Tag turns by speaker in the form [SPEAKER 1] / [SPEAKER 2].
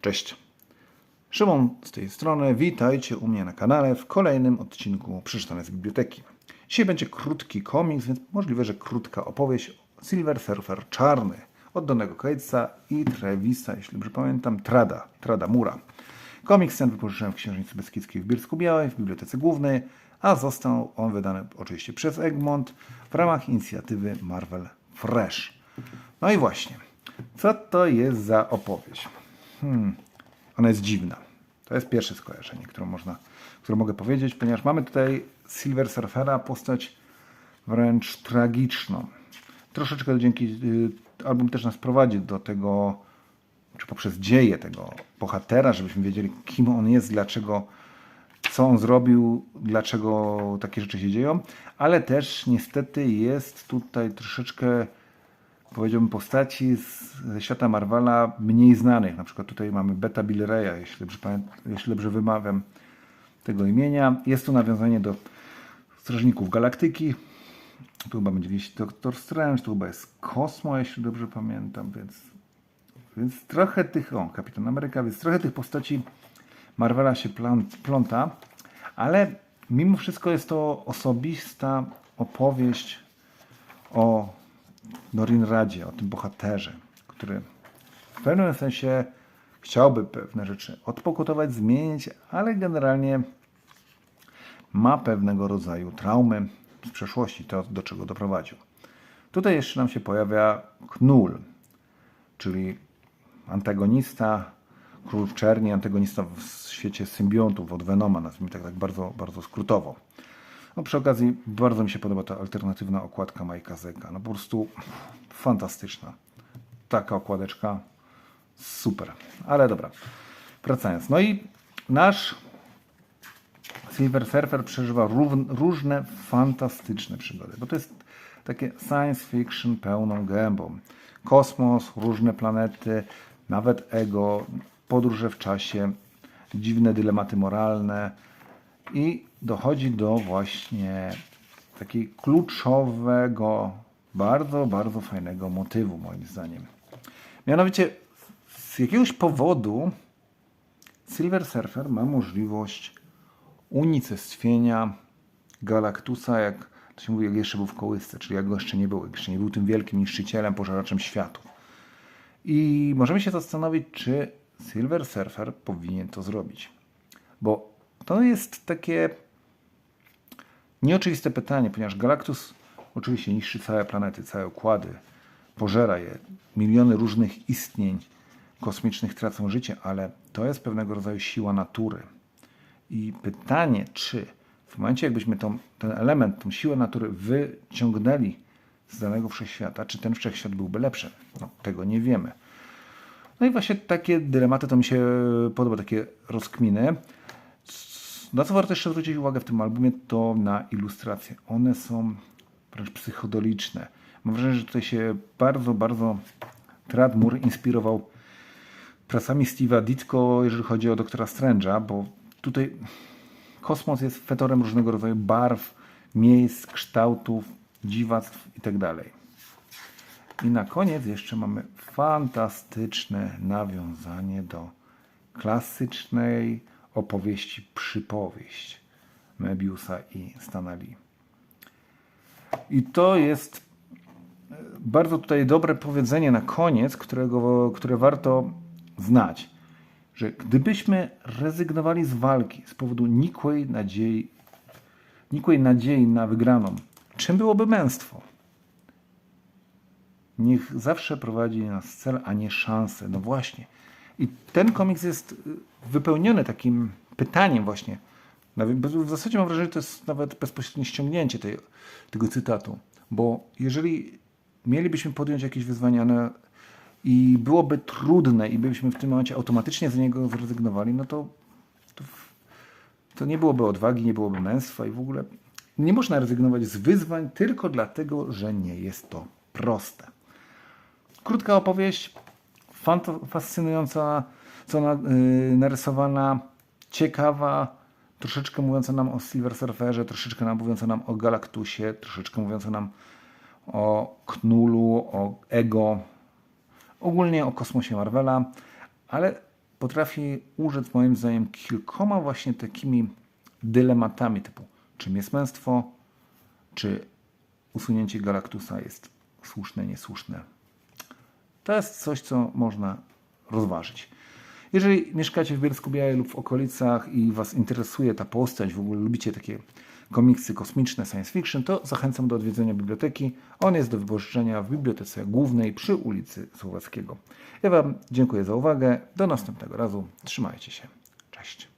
[SPEAKER 1] Cześć. Szymon z tej strony. Witajcie u mnie na kanale w kolejnym odcinku Przeczytane z Biblioteki. Dzisiaj będzie krótki komiks, więc możliwe, że krótka opowieść Silver Surfer Czarny od Donego Catesa i Trevisa, jeśli dobrze pamiętam, Trada, Trada Mura. Komiks ten wypożyczyłem w Księżnicy Beskidzkiej w Bielsku Białej, w Bibliotece Głównej, a został on wydany oczywiście przez Egmont w ramach inicjatywy Marvel Fresh. No i właśnie, co to jest za opowieść? Hmm, ona jest dziwna. To jest pierwsze skojarzenie, które można, które mogę powiedzieć, ponieważ mamy tutaj Silver Surfera, postać wręcz tragiczną. Troszeczkę dzięki, y, album też nas prowadzi do tego, czy poprzez dzieje tego bohatera, żebyśmy wiedzieli, kim on jest, dlaczego, co on zrobił, dlaczego takie rzeczy się dzieją, ale też niestety jest tutaj troszeczkę powiedziałbym, postaci z, ze świata Marvela mniej znanych. Na przykład tutaj mamy Beta Bill Raya, jeśli dobrze, jeśli dobrze wymawiam tego imienia. Jest tu nawiązanie do Strażników Galaktyki. Tu chyba będzie gdzieś Doctor Strange, tu chyba jest Kosmo, jeśli dobrze pamiętam, więc, więc trochę tych, o, Kapitan Ameryka, więc trochę tych postaci Marvela się plą- pląta, ale mimo wszystko jest to osobista opowieść o Norin Radzie, o tym bohaterze, który w pewnym sensie chciałby pewne rzeczy odpokutować, zmienić, ale generalnie ma pewnego rodzaju traumy z przeszłości, to do czego doprowadził. Tutaj jeszcze nam się pojawia Knul, czyli antagonista, król w czerni, antagonista w świecie symbiontów od Venoma, nazwijmy tak, tak bardzo, bardzo skrótowo. No, przy okazji bardzo mi się podoba ta alternatywna okładka Majka Zeka. No po prostu fantastyczna. Taka okładeczka super. Ale dobra, wracając. No i nasz Silver Surfer przeżywa różne fantastyczne przygody, bo to jest takie science fiction pełną gębą. Kosmos, różne planety, nawet ego, podróże w czasie, dziwne dylematy moralne i dochodzi do właśnie takiego kluczowego, bardzo, bardzo fajnego motywu, moim zdaniem. Mianowicie, z jakiegoś powodu Silver Surfer ma możliwość unicestwienia Galactusa, jak to się mówi, jak jeszcze był w kołysce, czyli jak go jeszcze nie było, jeszcze nie był tym wielkim niszczycielem, pożeraczem światów. I możemy się zastanowić, czy Silver Surfer powinien to zrobić. Bo to jest takie nieoczywiste pytanie, ponieważ Galactus oczywiście niszczy całe planety, całe układy, pożera je. Miliony różnych istnień kosmicznych tracą życie, ale to jest pewnego rodzaju siła natury. I pytanie, czy w momencie, jakbyśmy tą, ten element, tą siłę natury wyciągnęli z danego wszechświata, czy ten wszechświat byłby lepszy? No, tego nie wiemy. No i właśnie takie dylematy to mi się podoba, takie rozkminy. Na co warto jeszcze zwrócić uwagę w tym albumie, to na ilustracje. One są wręcz psychodeliczne. Mam wrażenie, że tutaj się bardzo, bardzo Tradmur inspirował pracami Steve'a Ditko, jeżeli chodzi o doktora Strange'a, bo tutaj kosmos jest fetorem różnego rodzaju barw, miejsc, kształtów, dziwactw itd. I na koniec jeszcze mamy fantastyczne nawiązanie do klasycznej opowieści przypowieść Mebiusa i Stana Lee. I to jest e, bardzo tutaj dobre powiedzenie na koniec, którego, które warto znać, że gdybyśmy rezygnowali z walki z powodu nikłej nadziei, nikłej nadziei na wygraną, czym byłoby męstwo? Niech zawsze prowadzi nas cel, a nie szanse. No właśnie. I ten komiks jest y, wypełniony takim pytaniem właśnie. W zasadzie mam wrażenie, że to jest nawet bezpośrednie ściągnięcie tej, tego cytatu. Bo jeżeli mielibyśmy podjąć jakieś wyzwania no, i byłoby trudne i byśmy w tym momencie automatycznie z niego zrezygnowali, no to, to, to nie byłoby odwagi, nie byłoby męstwa i w ogóle nie można rezygnować z wyzwań tylko dlatego, że nie jest to proste. Krótka opowieść, fascynująca, co na, y, narysowana, ciekawa, troszeczkę mówiąca nam o Silver Surferze, troszeczkę nam mówiąca nam o Galactusie, troszeczkę mówiąca nam o Knulu, o Ego, ogólnie o kosmosie Marvela, ale potrafi użyć moim zdaniem kilkoma właśnie takimi dylematami typu czym jest męstwo, czy usunięcie Galactusa jest słuszne, niesłuszne. To jest coś, co można rozważyć. Jeżeli mieszkacie w Bielsku Białej lub w okolicach i Was interesuje ta postać, w ogóle lubicie takie komiksy kosmiczne, science fiction, to zachęcam do odwiedzenia biblioteki. On jest do wypożyczenia w Bibliotece Głównej przy ulicy Słowackiego. Ja Wam dziękuję za uwagę. Do następnego razu. Trzymajcie się. Cześć.